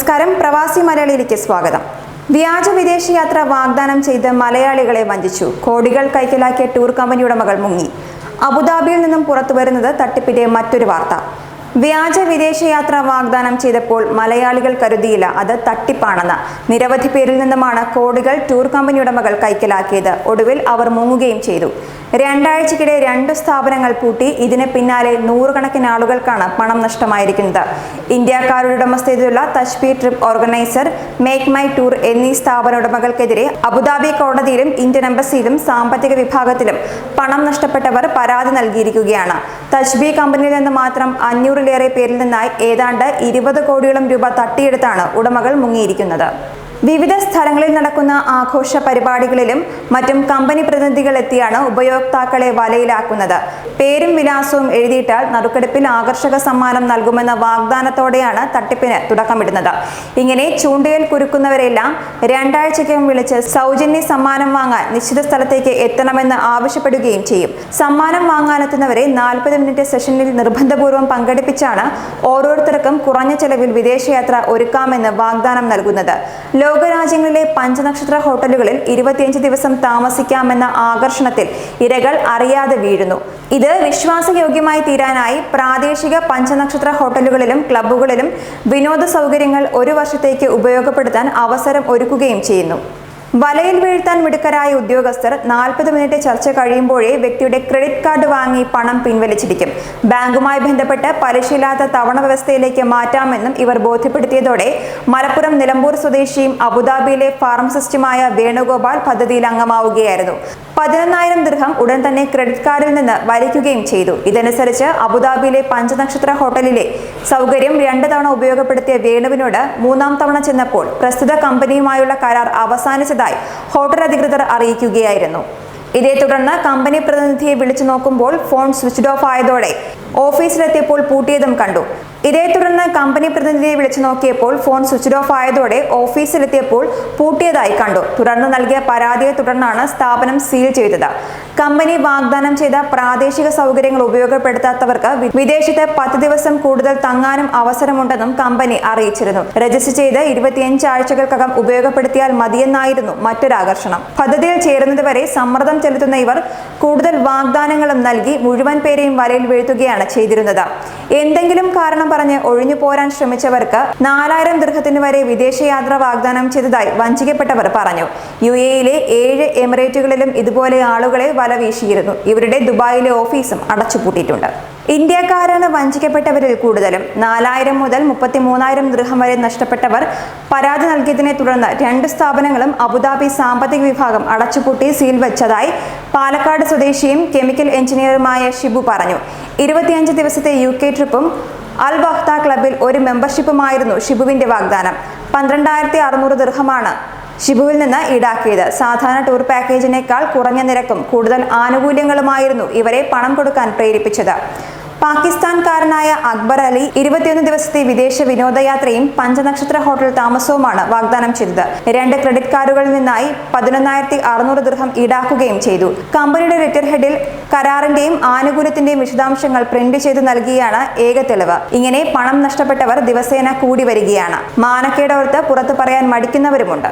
നമസ്കാരം. പ്രവാസി മലയാളിയിലേക്ക് സ്വാഗതം. വ്യാജ വിദേശയാത്ര വാഗ്ദാനം ചെയ്ത് മലയാളികളെ വഞ്ചിച്ചു. കോടികൾ കൈക്കലാക്കിയ ടൂർ കമ്പനി ഉടമകൾ മുങ്ങി. അബുദാബിയിൽ നിന്നും പുറത്തു വരുന്നത് തട്ടിപ്പിന്റെ മറ്റൊരു വാർത്ത. വ്യാജ വിദേശയാത്ര വാഗ്ദാനം ചെയ്തപ്പോൾ മലയാളികൾ കരുതിയില്ല അത് തട്ടിപ്പാണെന്ന്. നിരവധി പേരിൽ നിന്നുമാണ് കോടികൾ ടൂർ കമ്പനി ഉടമകൾ കൈക്കലാക്കിയത്. ഒടുവിൽ അവർ മുങ്ങുകയും ചെയ്തു. രണ്ടാഴ്ചക്കിടെ രണ്ട് സ്ഥാപനങ്ങൾ പൂട്ടി ഇതിന് പിന്നാലെ നൂറുകണക്കിന് ആളുകൾക്കാണ് പണം നഷ്ടമായിരിക്കുന്നത്. ഇന്ത്യക്കാരുടെ ഉടമസ്ഥതയിലുള്ള Tashbi trip organiser make my tour എന്നീ സ്ഥാപന ഉടമകൾക്കെതിരെ അബുദാബി കോടതിയിലും ഇന്ത്യൻ എംബസിയിലും സാമ്പത്തിക വിഭാഗത്തിലും പണം നഷ്ടപ്പെട്ടവർ പരാതി നൽകിയിരിക്കുകയാണ്. തജ്ബി കമ്പനിയിൽ നിന്ന് മാത്രം അഞ്ഞൂറിലേറെ പേരിൽ നിന്നായി ഏതാണ്ട് ഇരുപത് കോടിയോളം രൂപ തട്ടിയെടുത്താണ് ഉടമകൾ മുങ്ങിയിരിക്കുന്നത്. വിവിധ സ്ഥലങ്ങളിൽ നടക്കുന്ന ആഘോഷ പരിപാടികളിലും മറ്റും കമ്പനി പ്രതിനിധികൾ എത്തിയാണ് ഉപയോക്താക്കളെ വലയിലാക്കുന്നത്. പേരും വിലാസവും എഴുതിയിട്ടാൽ നറുക്കെടുപ്പിൽ ആകർഷക സമ്മാനം നൽകുമെന്ന വാഗ്ദാനത്തോടെയാണ് തട്ടിപ്പിന് തുടക്കമിടുന്നത്. ഇങ്ങനെ ചൂണ്ടയിൽ കുരുക്കുന്നവരെല്ലാം രണ്ടാഴ്ചയ്ക്കകം വിളിച്ച് സൗജന്യ സമ്മാനം വാങ്ങാൻ നിശ്ചിത സ്ഥലത്തേക്ക് എത്തണമെന്ന് ആവശ്യപ്പെടുകയും ചെയ്യും. സമ്മാനം വാങ്ങാനെത്തുന്നവരെ നാൽപ്പത് മിനിറ്റ് സെഷനിൽ നിർബന്ധപൂർവം പങ്കെടുപ്പിച്ചാണ് ഓരോരുത്തർക്കും കുറഞ്ഞ ചെലവിൽ വിദേശയാത്ര ഒരുക്കാമെന്ന് വാഗ്ദാനം നൽകുന്നത്. ലോകരാജ്യങ്ങളിലെ പഞ്ചനക്ഷത്ര ഹോട്ടലുകളിൽ ഇരുപത്തിയഞ്ച് ദിവസം താമസിക്കാമെന്ന ആകർഷണത്തിൽ ഇരകൾ അറിയാതെ വീഴുന്നു. ഇത് വിശ്വാസയോഗ്യമായി തീരാനായി പ്രാദേശിക പഞ്ചനക്ഷത്ര ഹോട്ടലുകളിലും ക്ലബ്ബുകളിലും വിനോദ സൗകര്യങ്ങൾ ഒരു വർഷത്തേക്ക് ഉപയോഗപ്പെടുത്താൻ അവസരം ഒരുക്കുകയും ചെയ്യുന്നു. വലയിൽ വീഴ്ത്താൻ മിടുക്കരായ ഉദ്യോഗസ്ഥർ നാൽപ്പത് മിനിറ്റ് ചർച്ച കഴിയുമ്പോഴേ വ്യക്തിയുടെ ക്രെഡിറ്റ് കാർഡ് വാങ്ങി പണം പിൻവലിച്ചിരിക്കും. ബാങ്കുമായി ബന്ധപ്പെട്ട് പലിശയില്ലാത്ത തവണ വ്യവസ്ഥയിലേക്ക് മാറ്റാമെന്നും ഇവർ ബോധ്യപ്പെടുത്തിയതോടെ മലപ്പുറം നിലമ്പൂർ സ്വദേശിയും അബുദാബിയിലെ ഫാർമസിസ്റ്റുമായ വേണുഗോപാൽ പദ്ധതിയിൽ അംഗമാവുകയായിരുന്നു. പതിനൊന്നായിരം ദൃഹം ഉടൻ തന്നെ ക്രെഡിറ്റ് കാർഡിൽ നിന്ന് വലിക്കുകയും ചെയ്തു. ഇതനുസരിച്ച് അബുദാബിയിലെ പഞ്ചനക്ഷത്ര ഹോട്ടലിലെ സൗകര്യം രണ്ട് തവണ ഉപയോഗപ്പെടുത്തിയ വേണുവിനോട് മൂന്നാം തവണ ചെന്നപ്പോൾ പ്രസ്തുത കമ്പനിയുമായുള്ള കരാർ അവസാനിച്ചതായി ഹോട്ടൽ അധികൃതർ അറിയിക്കുകയായിരുന്നു. ഇതേ തുടർന്ന് കമ്പനി പ്രതിനിധിയെ വിളിച്ചു നോക്കുമ്പോൾ ഫോൺ സ്വിച്ച്ഡ് ഓഫ് ആയതോടെ ഓഫീസിലെത്തിയപ്പോൾ പൂട്ടിയതും കണ്ടു. ഇതേ തുടർന്ന് കമ്പനി പ്രതിനിധിയെ വിളിച്ചു നോക്കിയപ്പോൾ ഫോൺ സ്വിച്ച് ഓഫ് ആയതോടെ ഓഫീസിലെത്തിയപ്പോൾ പൂട്ടിയതായി കണ്ടു. തുടർന്ന് നൽകിയ പരാതിയെ തുടർന്നാണ് സ്ഥാപനം സീൽ ചെയ്തത്. കമ്പനി വാഗ്ദാനം ചെയ്ത പ്രാദേശിക സൗകര്യങ്ങൾ ഉപയോഗപ്പെടുത്താത്തവർക്ക് വിദേശത്ത് പത്ത് ദിവസം കൂടുതൽ തങ്ങാനും അവസരമുണ്ടെന്നും കമ്പനി അറിയിച്ചിരുന്നു. രജിസ്റ്റർ ചെയ്ത് ഇരുപത്തിയഞ്ച് ആഴ്ചകൾക്കകം ഉപയോഗപ്പെടുത്തിയാൽ മതിയെന്നായിരുന്നു മറ്റൊരാകർഷണം പദ്ധതിയിൽ ചേരുന്നതുവരെ സമ്മർദ്ദം ചെലുത്തുന്ന ഇവർ കൂടുതൽ വാഗ്ദാനങ്ങളും നൽകി മുഴുവൻ പേരെയും വലയിൽ വീഴ്ത്തുകയാണ് ചെയ്തിരുന്നത്. എന്തെങ്കിലും കാരണം പറഞ്ഞ് ഒഴിഞ്ഞു പോരാൻ ശ്രമിച്ചവർക്ക് നാലായിരം ദൃഹത്തിന് വരെ വിദേശയാത്ര വാഗ്ദാനം ചെയ്തതായി വഞ്ചിക്കപ്പെട്ടവർ പറഞ്ഞു. യു എയിലെ ഏഴ് എമിറേറ്റുകളിലും ഇതുപോലെ ആളുകളെ വല വീശിയിരുന്നു ഇവരുടെ ദുബായിലെ ഓഫീസും അടച്ചുപൂട്ടിയിട്ടുണ്ട്. ഇന്ത്യക്കാരാണ് വഞ്ചിക്കപ്പെട്ടവരിൽ കൂടുതലും. നാലായിരം മുതൽ മുപ്പത്തി മൂന്നായിരം ദൃഹം വരെ നഷ്ടപ്പെട്ടവർ പരാതി നൽകിയതിനെ തുടർന്ന് രണ്ട് സ്ഥാപനങ്ങളും അബുദാബി സാമ്പത്തിക വിഭാഗം അടച്ചുപൂട്ടി സീൽ വെച്ചതായി പാലക്കാട് സ്വദേശിയും കെമിക്കൽ എഞ്ചിനീയറുമായ ഷിബു പറഞ്ഞു. ഇരുപത്തിയഞ്ച് ദിവസത്തെ യു ട്രിപ്പും അൽ വഖ്ത ക്ലബിൽ ഒരു മെമ്പർഷിപ്പുമായിരുന്നു ഷിബുവിന്റെ വാഗ്ദാനം. പന്ത്രണ്ടായിരത്തി അറുന്നൂറ് ദൃഹമാണ് ഷിബുവിൽ നിന്ന് ഈടാക്കിയത്. സാധാരണ ടൂർ പാക്കേജിനേക്കാൾ കുറഞ്ഞ നിരക്കും കൂടുതൽ ആനുകൂല്യങ്ങളുമായിരുന്നു ഇവരെ പണം കൊടുക്കാൻ പ്രേരിപ്പിച്ചത്. പാകിസ്ഥാൻകാരനായ അക്ബർ അലി ഇരുപത്തിയൊന്ന് ദിവസത്തെ വിദേശ വിനോദയാത്രയും പഞ്ചനക്ഷത്ര ഹോട്ടൽ താമസവുമാണ് വാഗ്ദാനം ചെയ്തത്. രണ്ട് ക്രെഡിറ്റ് കാർഡുകളിൽ നിന്നായി പതിനൊന്നായിരത്തി അറുന്നൂറ് ദൃഹം ഈടാക്കുകയും ചെയ്തു. കമ്പനിയുടെ ലെറ്റർ ഹെഡിൽ കരാറിന്റെയും ആനുകൂല്യത്തിന്റെയും വിശദാംശങ്ങൾ പ്രിന്റ് ചെയ്ത് നൽകിയാണ് ഏക തെളിവ്. ഇങ്ങനെ പണം നഷ്ടപ്പെട്ടവർ ദിവസേന കൂടി വരികയാണ്. മാനക്കേടോർത്ത് പുറത്തു പറയാൻ മടിക്കുന്നവരുമുണ്ട്.